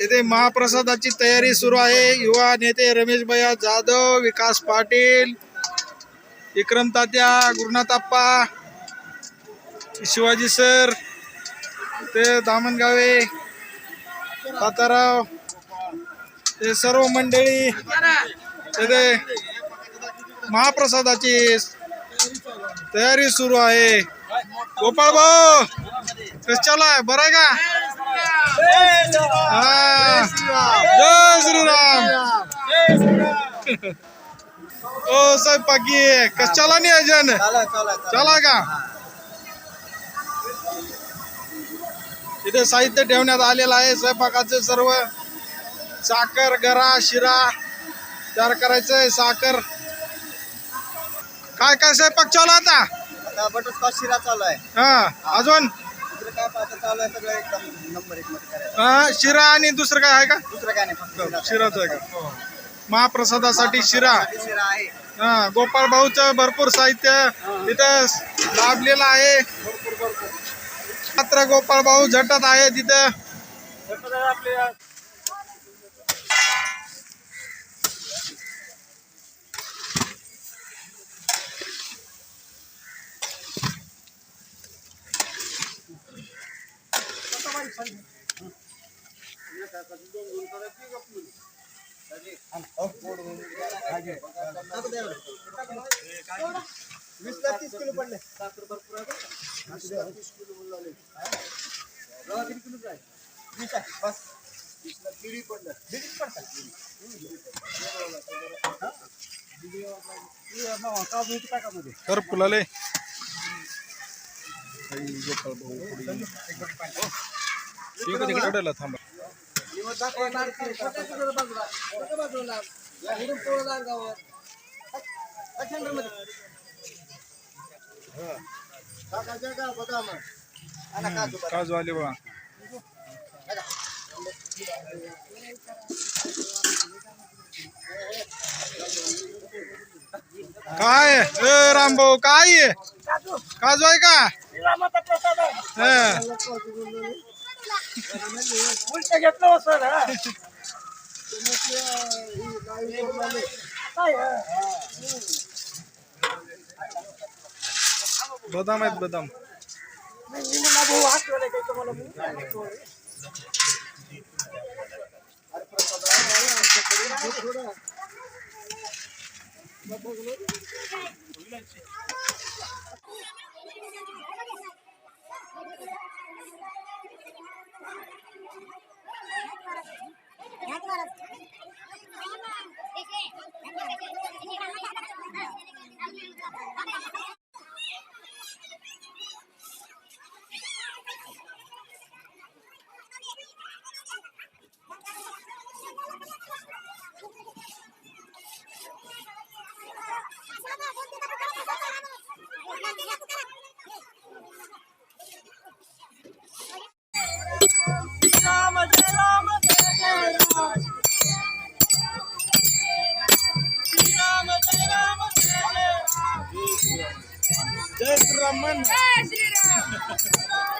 येथे महाप्रसादाची तयारी सुरू आहे. युवा नेते रमेश भैया जाधव विकास पाटील विक्रम तात्या गुरुनाथ आप्पा शिवाजी सर ते दामणगावे ताताराव ते सर्व मंडळी येथे महाप्रसादाची तयारी सुरू आहे. गोपाळ भाऊ कस चालू आहे? बरं आहे का? जय श्रीराम ओ स्वयंपाकी. कस चला नियोजन? चला का? इथे साहित्य ठेवण्यात आलेलं आहे. स्वयंपाकाचे सर्व. साखर गरा शिरा तयार करायचंय साखर. काय काय स्वयंपाक चालू आता? आता बटरस्कॉच शिरा चालू आहे. हा अजून? दुसरं काय पाहता चालू आहे सगळं एकदम नंबर एक मध्ये करायचं. हा, शिरा आणि दुसरं काय आहे का? दुसरं काय नाही फक्त शिराच आहे का? महाप्रसादासाठी शिरा. साठी शिरा आहे. हा गोपाळ भाऊचं भरपूर साहित्य तिथं लाभलेलं आहे. मात्र गोपाळ भाऊ झटत आहे तिथं. वीस ला तीस किलो पडले सात भरपूर आहे तीस किलो बोलले किती किलो आहे वीस आहे बस वीस ला दीडी पडलं दीडीच पडतात कर फुलाले. तिकडे थांबा. काजू आले बघा. काय रामभाऊ काय? काजू आहे का? हा. उलट घेतलं सर. बदाम आहेत बदाम नाही, मी म्हणला भाऊ हात ठेवलाय काही तुम्हाला मी. Come on. जय